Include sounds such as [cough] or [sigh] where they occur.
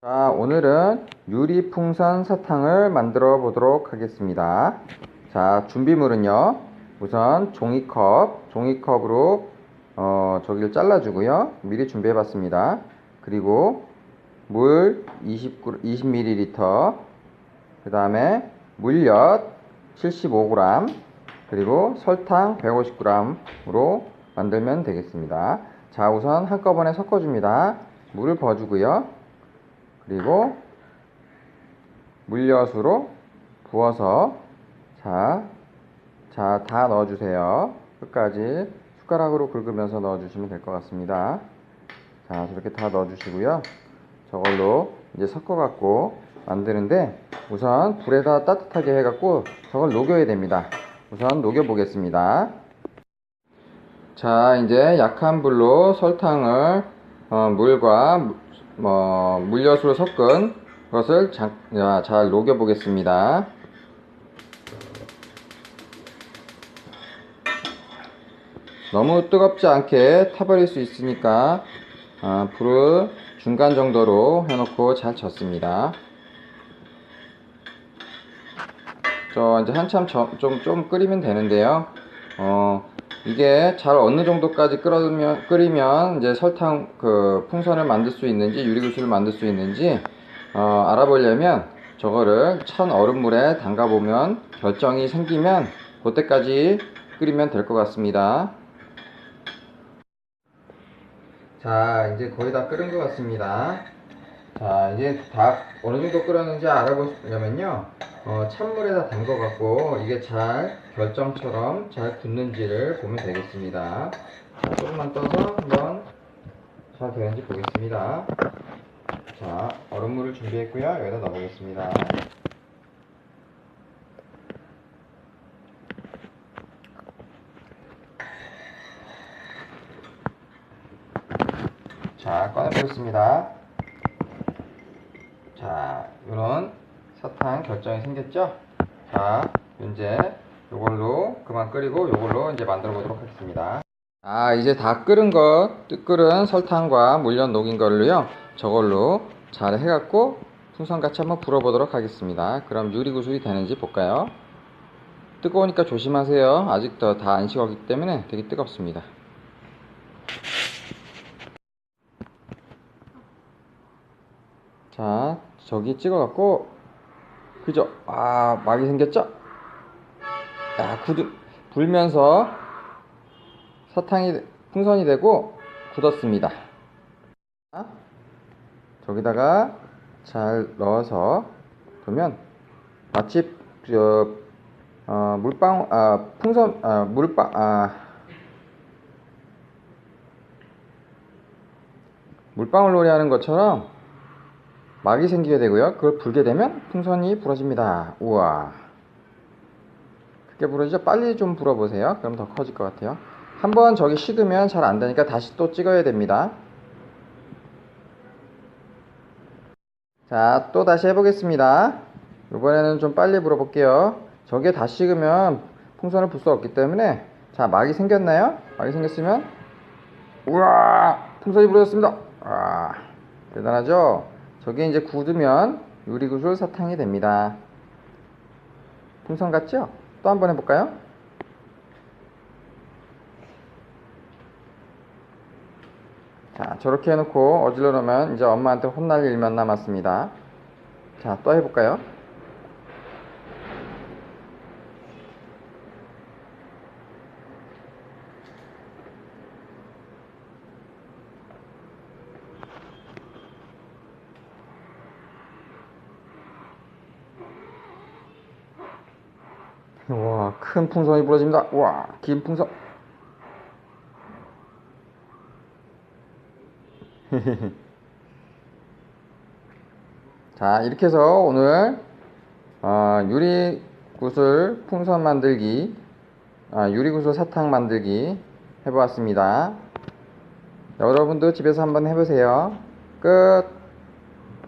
자, 오늘은 유리풍선 사탕을 만들어 보도록 하겠습니다. 자, 준비물은요. 우선 종이컵, 종이컵으로 어, 저기를 잘라 주고요. 미리 준비해 봤습니다. 그리고 물 20, 20ml, 그 다음에 물엿 75g, 그리고 설탕 150g으로 만들면 되겠습니다. 자, 우선 한꺼번에 섞어 줍니다. 물을 부어주고요. 그리고 물엿으로 부어서 자, 자, 다 넣어주세요. 끝까지 숟가락으로 긁으면서 넣어주시면 될 것 같습니다. 자, 저렇게 다 넣어주시고요. 저걸로 이제 섞어갖고 만드는데 우선 불에다 따뜻하게 해갖고 저걸 녹여야 됩니다. 우선 녹여보겠습니다. 자, 이제 약한 불로 설탕을 어, 물과 뭐 물엿으로 섞은 것을 자, 자, 잘 녹여 보겠습니다. 너무 뜨겁지 않게 타버릴 수 있으니까 아, 불을 중간 정도로 해놓고 잘 젓습니다. 저 이제 한참 좀, 좀 끓이면 되는데요. 어, 이게 잘 어느 정도까지 끓으면, 끓이면 이제 설탕 그 풍선을 만들 수 있는지 유리구슬을 만들 수 있는지 어, 알아보려면 저거를 찬 얼음물에 담가 보면 결정이 생기면 그때까지 끓이면 될 것 같습니다. 자 이제 거의 다 끓은 것 같습니다. 자 이제 다 어느 정도 끓었는지 알아보려면요 어, 찬물에다 담궈 갖고 이게 잘 결정처럼 잘 굳는지를 보면 되겠습니다. 자, 조금만 떠서 한번 잘 되는지 보겠습니다. 자 얼음물을 준비했고요. 여기다 넣어 보겠습니다. 자 꺼내 보겠습니다. 자, 이런 사탕 결정이 생겼죠? 자, 이제 요걸로 그만 끓이고 요걸로 이제 만들어 보도록 하겠습니다. 아, 이제 다 끓은 것, 끓은 설탕과 물엿 녹인 걸로요. 저걸로 잘 해갖고 풍선같이 한번 불어보도록 하겠습니다. 그럼 유리구슬이 되는지 볼까요? 뜨거우니까 조심하세요. 아직도 다안 식었기 때문에 되게 뜨겁습니다. 자, 저기 찍어갖고, 그죠? 아, 막이 생겼죠? 야, 굳, 불면서 사탕이, 풍선이 되고 굳었습니다. 저기다가 잘 넣어서 보면 마치, 저, 어, 물방, 아, 풍선, 아, 물방, 아, 물방울 놀이 하는 것처럼 막이 생기게 되고요. 그걸 불게 되면 풍선이 부러집니다. 우와. 크게 부러지죠? 빨리 좀 불어보세요. 그럼 더 커질 것 같아요. 한번 저기 식으면 잘 안 되니까 다시 또 찍어야 됩니다. 자, 또 다시 해보겠습니다. 이번에는 좀 빨리 불어볼게요. 저게 다 식으면 풍선을 불 수 없기 때문에 자, 막이 생겼나요? 막이 생겼으면 우와! 풍선이 부러졌습니다. 와, 대단하죠? 저게 이제 굳으면 유리구슬 사탕이 됩니다. 풍선 같죠? 또 한번 해볼까요? 자, 저렇게 해놓고 어질러 놓으면 이제 엄마한테 혼날 일만 남았습니다. 자, 또 해볼까요? 와, 큰 풍선이 부러집니다. 와, 긴 풍선. [laughs] 자, 이렇게 해서 오늘 어, 유리 구슬 풍선 만들기, 아, 유리 구슬 사탕 만들기 해보았습니다. 여러분도 집에서 한번 해보세요. 끝.